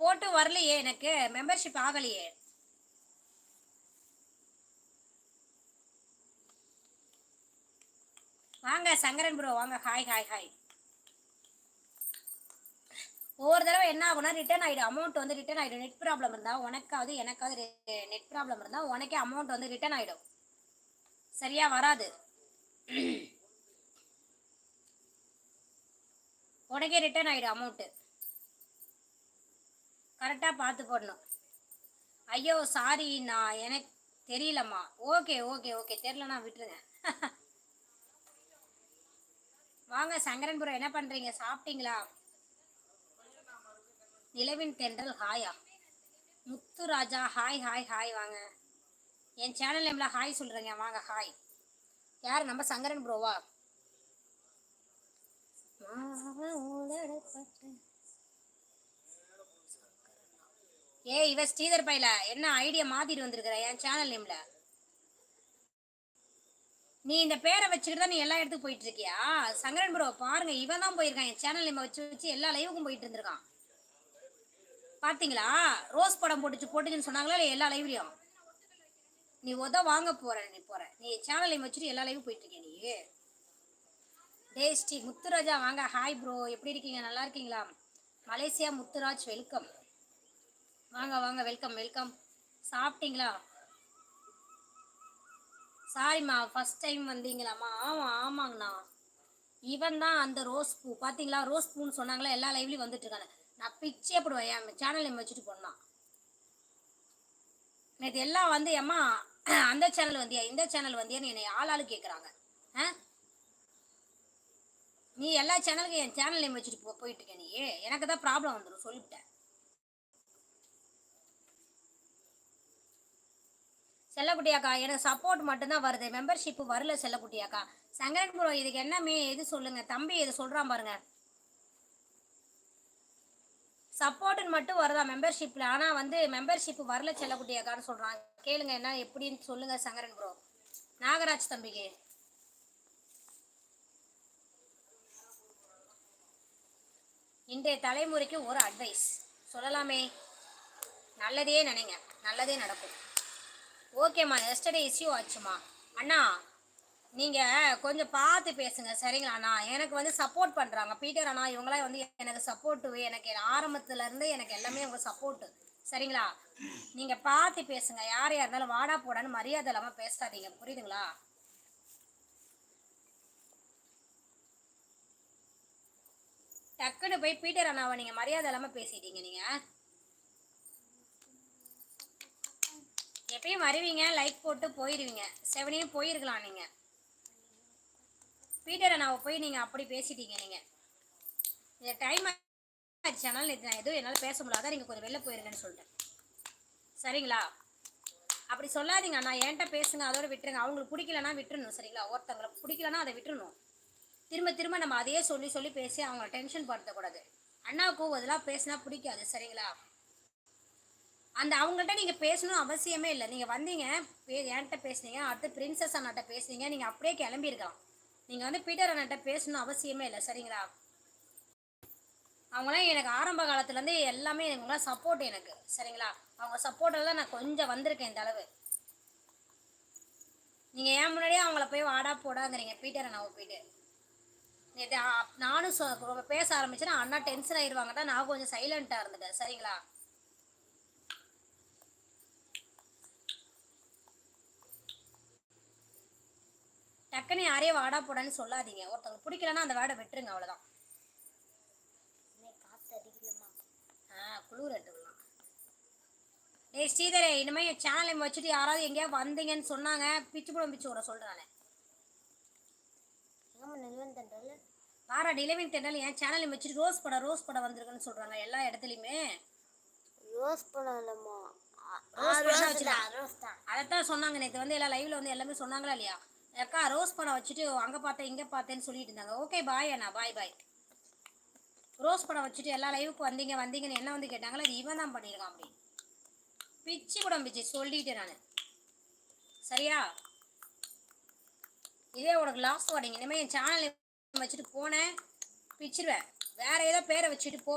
போட்டு வரலையே எனக்கு மெம்பர்ஷிப் ஆகலையே. வாங்க சங்கரன் ப்ரோ வாங்க ஹாய் ஹாய் ஹாய் ஒவ்வொரு தடவை என்ன ஆகும்னா ரிட்டர்ன் ஆகிடும் அமௌண்ட் வந்து ரிட்டர்ன் ஆகிடும் நெட் ப்ராப்ளம் இருந்தால் உனக்காவது எனக்காவது நெட் ப்ராப்ளம் இருந்தால் உனக்கே அமௌண்ட் வந்து ரிட்டர்ன் ஆகிடும் சரியா வராது. உனக்கே ரிட்டர்ன் ஆகிடும் அமௌண்ட்டு கரெக்டாக பார்த்து போடணும் ஐயோ சாரி நான் எனக்கு தெரியலம்மா. ஓகே ஓகே ஓகே தெரிலண்ணா விட்டுருங்க. வாங்க சங்கரன்புரம் என்ன பண்ணுறீங்க சாப்பிட்டீங்களா? நிலவின் தென்றல் ஹாயா முத்துராஜா ஹாய் ஹாய் ஹாய் வாங்க. என் சேனல் நேம்ல ஹாய் சொல்கிறேங்க வாங்க ஹாய் யார்? நம்ம சங்கரன் ப்ரோவா ஏ இவ ஸ்ரீதர் பையில? என்ன ஐடியா மாத்திட்டு வந்திருக்கிற? என் சேனல் நேம்ல நீ இந்த பேரை வச்சுக்கிட்டு தான் நீ எல்லா இடத்துக்கும் போயிட்டு இருக்கியா? சங்கரன் ப்ரோ பாருங்க இவன் தான் போயிருக்கான். என் சேனல் நேம் வச்சு வச்சு எல்லா லைவுக்கும் போயிட்டு இருந்திருக்கான். பாத்தீங்களா? ரோஸ் படம் போட்டுச்சு போட்டுச்சுன்னு சொன்னாங்களா? இல்லை எல்லா லைவ்லையும் நீ உத வாங்க போற நீ போற. நீ சேனல் நேம் வச்சுட்டு எல்லா லைவும் போயிட்டு இருக்கிய நீ? டேய் ஸ்ரீ முத்துராஜா வாங்க. ஹாய் ப்ரோ எப்படி இருக்கீங்க? நல்லா இருக்கீங்களா? மலேசியா முத்துராஜ் வெல்கம் வாங்க வாங்க வெல்கம் வெல்கம் சாப்பிட்டீங்களா? சாரிம்மா ஃபஸ்ட் டைம் வந்தீங்களாம்மா ஆமாம் ஆமாங்கண்ணா. இவன் தான் அந்த ரோஸ் பூ. பார்த்தீங்களா ரோஸ் பூன்னு சொன்னாங்களா? எல்லா லைவ்லையும் வந்துட்டு இருக்காங்க. நான் பிச்சே போடுவேன். என் சேனல் நேம் வச்சுட்டு போனான் நேற்று எல்லாம் வந்து ஏம்மா அந்த சேனல் வந்தியா? இந்த சேனல் வந்தியான்னு என்னை ஆளாளு கேட்குறாங்க ஆ? நீ எல்லா சேனலுக்கும் என் சேனல் நேம் வச்சுட்டு போ போயிட்டு இருக்க நீ எனக்கு தான் ப்ராப்ளம் வந்துடும் சொல்லிவிட்டேன். செல்லக்குட்டியாக்கா எனக்கு சப்போர்ட் மட்டும்தான் வருது. மெம்பர்ஷிப் வரல செல்லக்குட்டியாக்கா. சங்கரன் ப்ரோ இதுக்கு என்னமே இது சொல்லுங்க? தம்பி இது சொல்கிறான் பாருங்க. சப்போர்ட்டுன்னு மட்டும் வருதா மெம்பர்ஷிப்பில் ஆனால் வந்து மெம்பர்ஷிப் வரல செல்லக்குட்டியாக்கான்னு சொல்கிறான் கேளுங்க என்ன எப்படின்னு சொல்லுங்க சங்கரன் ப்ரோ நாகராஜ் தம்பிக்கு. இன்றைய தலைமுறைக்கு ஒரு அட்வைஸ் சொல்லலாமே. நல்லதே நினைங்க. நல்லதே நடக்கும். ஓகேம்மா எஸ்டர்டே இஷ்யூ ஆச்சுமா அண்ணா நீங்கள் கொஞ்சம் பார்த்து பேசுங்க சரிங்களா அண்ணா? எனக்கு வந்து சப்போர்ட் பண்ணுறாங்க பீட்டர் அண்ணா இவங்களாம் வந்து எனக்கு சப்போர்ட்டு எனக்கு ஆரம்பத்துலேருந்து எனக்கு எல்லாமே உங்கள் சப்போர்ட்டு சரிங்களா? நீங்கள் பார்த்து பேசுங்க. யார் யார் இருந்தாலும் வாடா போடான்னு மரியாதை இல்லாமல் பேசாதீங்க. புரியுதுங்களா? டக்குன்னு போய் பீட்டர் அண்ணாவை நீங்கள் மரியாதை இல்லாமல் பேசிட்டீங்க நீங்கள் எப்பயும் வருவீங்க லைக் போட்டு போயிடுவீங்க செவனையும் போயிருக்கலாம் நீங்கள் பீட்டரை அண்ணாவை போய் நீங்கள் அப்படி பேசிட்டீங்க நீங்கள் இந்த டைம் ஆச்சு. ஆனால் இது நான் எதுவும் என்னால் பேச முடியாத நீங்கள் கொஞ்சம் வெளில போயிருங்கன்னு சொல்லிட்டேன். சரிங்களா? அப்படி சொல்லாதீங்க அண்ணா. என்கிட்ட பேசுங்க அதோட விட்டுருங்க. அவங்களுக்கு பிடிக்கலன்னா விட்டுருணும் சரிங்களா? ஒருத்தவங்களுக்கு பிடிக்கலன்னா அதை விட்டுறணும். திரும்ப திரும்ப நம்ம அதையே சொல்லி சொல்லி பேசி அவங்கள டென்ஷன் படுத்தக்கூடாது. அண்ணாவுக்கும் அதெல்லாம் பேசினா பிடிக்காது சரிங்களா? அந்த அவங்கள்ட்ட நீங்கள் பேசணும் அவசியமே இல்லை. நீங்கள் வந்தீங்க பே என்கிட்ட பேசுனீங்க அடுத்து பிரின்சஸ் அண்ணாட்ட பேசுனீங்க நீங்கள் அப்படியே கிளம்பியிருக்கலாம். நீங்கள் வந்து பீட்டர் அண்ணாட்ட பேசணும் அவசியமே இல்லை சரிங்களா? அவங்களாம் எனக்கு ஆரம்ப காலத்துலேருந்து எல்லாமே எனக்கு சப்போர்ட் எனக்கு சரிங்களா? அவங்க சப்போர்ட்டில் தான் நான் கொஞ்சம் வந்திருக்கேன் இந்த அளவு. நீங்கள் ஏன் முன்னாடியே அவங்கள போய் வாடா போடாங்கிறீங்க பீட்டர் அண்ணாவை போயிட்டு. நேற்று நானும் ரொம்ப பேச ஆரம்பிச்சேன்னா அண்ணா டென்ஷன் ஆயிடுவாங்க தான் நான் கொஞ்சம் சைலண்ட்டாக இருந்துட்டேன் சரிங்களா? டக்குன்னு யாரையும் வாடா போடான்னு சொல்லாதீங்க. ஒருத்தவங்க பிடிக்கலன்னா அந்த வேடை விட்டுருங்க அவ்வளோதான் ஆ குளிரட்டுலாம் டேய் ஸ்ரீதரே இனிமேல் என் சேனலை வச்சுட்டு யாராவது எங்கேயாவது வந்தீங்கன்னு சொன்னாங்க பிச்சு புடம் பிச்சு விட சொல்கிறானே பாரா நிலவின் தென்றல்? என் சேனலை வச்சுட்டு ரோஸ் படம் ரோஸ் படம் வந்திருக்குன்னு சொல்கிறாங்க எல்லா இடத்துலையுமே. ரோஸ் இல்லைம்மா. படம் வச்சுக்கலாம். அதைத்தான் சொன்னாங்க நேற்று வந்து எல்லா லைவ்ல வந்து எல்லாமே சொன்னாங்களா இல்லையா? அக்கா ரோஸ் படம் வச்சுட்டு அங்கே பார்த்தேன் இங்கே பார்த்தேன்னு சொல்லிட்டு இருந்தாங்க. ஓகே பாய் அண்ணா பாய் பாய் ரோஸ் படம் வச்சுட்டு எல்லா லைவுக்கு வந்தீங்க வந்தீங்கன்னு என்ன வந்து கேட்டாங்களோ? அது இவன் தான் பண்ணியிருக்கான் அப்படி பிச்சு படம் பிச்சு சொல்லிட்டேன் நான். சரியா? இதே உனக்கு லாஸ்ட் வார்டிங் இனிமேல் என் சேனல் வச்சுட்டு போனேன் பிச்சிருவேன். வேற ஏதோ பேரை வச்சுட்டு போ